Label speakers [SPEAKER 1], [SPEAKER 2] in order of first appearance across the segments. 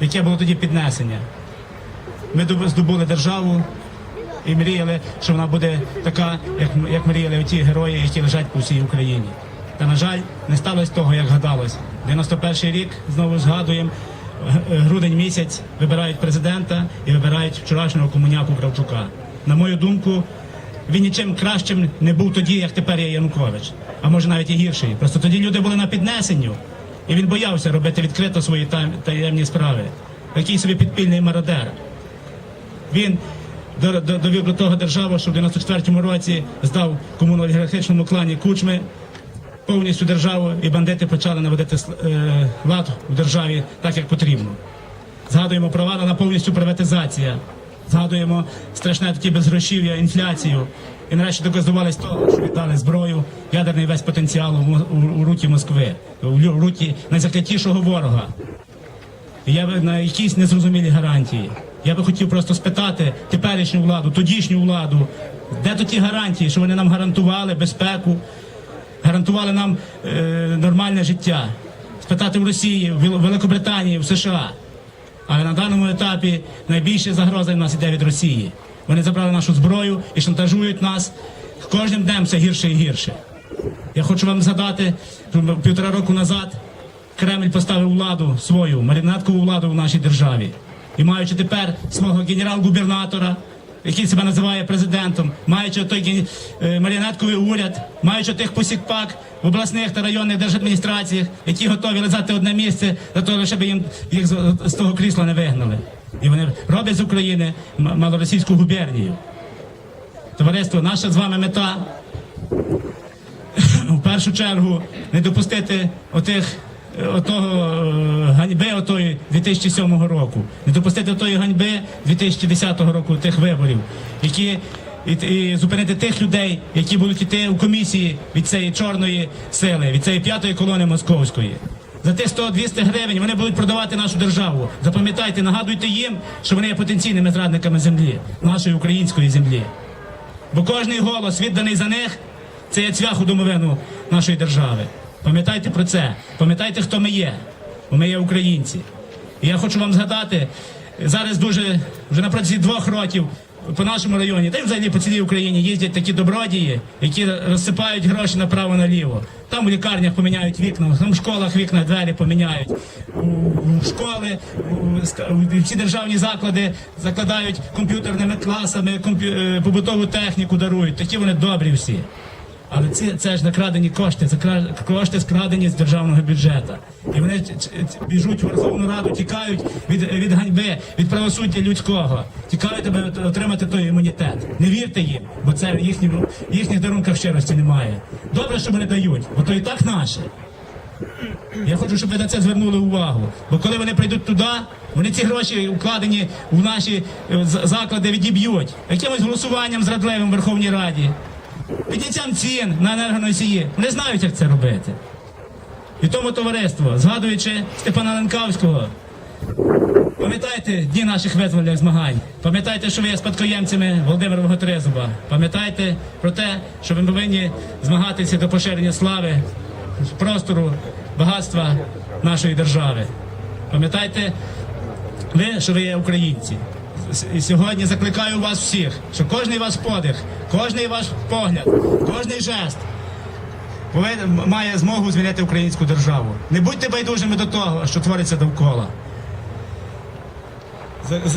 [SPEAKER 1] яке було тоді піднесення. Ми доб- здобули державу і мріяли, що вона буде така, як, як мріяли ті герої, які лежать по всій Україні. Та, на жаль, не сталося того, як гадалось. 91-й рік, знову згадуємо, е, грудень місяць вибирають президента і вибирають вчорашнього комуняку Кравчука. На мою думку, він нічим кращим не був тоді, як тепер є Янукович. А може навіть і гірший. Просто тоді люди були на піднесенню, і він боявся робити відкрито свої таємні справи. Такий собі підпільний мародер. Він до- до- довів до того державу, що в 94-му році здав комунно-олігархічному клані кучми повністю державу, і бандити почали наводити е, лад в державі так, як потрібно. Згадуємо провали на повністю приватизація. Згадуємо страшне такі безгрошів'я, інфляцію. І нарешті доказувались того, що віддали зброю, ядерний весь потенціал у, у, у руки Москви, у руки найзаклятішого ворога. Я би на якісь незрозумілі гарантії. Я би хотів просто спитати теперішню владу, тодішню владу, де то ті гарантії, що вони нам гарантували безпеку, гарантували нам е, нормальне життя. Спитати в Росії, в Великобританії, в США. Але на даному етапі найбільша загроза в нас іде від Росії. Вони забрали нашу зброю і шантажують нас. Кожним днем все гірше і гірше. Я хочу вам згадати, що півтора року назад Кремль поставив владу свою, марінеткову владу в нашій державі. І маючи тепер свого генерал-губернатора, який себе називає президентом, маючи той е, маріонетковий уряд, маючи тих посікпак в обласних та районних держадміністраціях, які готові лизати одне місце для того, щоб їм їх з, того крісла не вигнали. І вони роблять з України малоросійську губернію. Товариство, наша з вами мета в першу чергу не допустити отих. е, Отого е, 2007 року, не допустити отої ганьби 2010 року тих виборів, які і, і зупинити тих людей, які будуть йти у комісії від цієї чорної сили, від цієї п'ятої колони московської. За тих 100-200 гривень вони будуть продавати нашу державу. Запам'ятайте, нагадуйте їм, що вони є потенційними зрадниками землі, нашої української землі. Бо кожний голос, відданий за них, це є цвях у домовину нашої держави. Пам'ятайте про це. Пам'ятайте, хто ми є. Бо ми є українці. Я хочу вам згадати, зараз дуже вже на протязі двох років по нашому районі, та й взагалі по цілій Україні їздять такі добродії, які розсипають гроші направо-наліво. Там у лікарнях поміняють вікна, там в школах вікна, двері поміняють. У, школи, у, всі державні заклади закладають комп'ютерними класами, е, побутову техніку дарують. Такі вони добрі всі. Але це, це ж накрадені кошти, це кошти скрадені з державного бюджету. І вони біжуть в Верховну Раду, тікають від, від ганьби, від правосуддя людського, тікають, аби отримати той імунітет. Не вірте їм, бо це в їхньому, їхніх дарунках щирості немає. Добре, що вони дають, бо то і так наше. Я хочу, щоб ви на це звернули увагу. Бо коли вони прийдуть туди, вони ці гроші вкладені в наші е, заклади відіб'ють якимось голосуванням зрадливим в Верховній Раді, підняттям цін на енергоносії. Вони знають, як це робити. І тому товариство, згадуючи Степана Ленкавського, пам'ятайте дні наших визвольних змагань. Пам'ятайте, що ви є спадкоємцями Володимира Боготризуба. Пам'ятайте про те, що ви повинні змагатися до поширення слави, простору, багатства нашої держави. Пам'ятайте ви, що ви є українці. І сьогодні закликаю вас всіх, що кожний ваш подих, кожний ваш погляд, кожний жест має змогу змінити українську державу. Не будьте байдужими до того, що твориться довкола.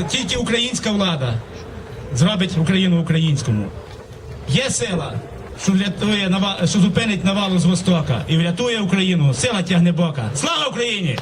[SPEAKER 1] Тільки українська влада зробить Україну українському. Є сила, що врятує що зупинить навалу з востока і врятує Україну. Сила тягне бока. Слава Україні!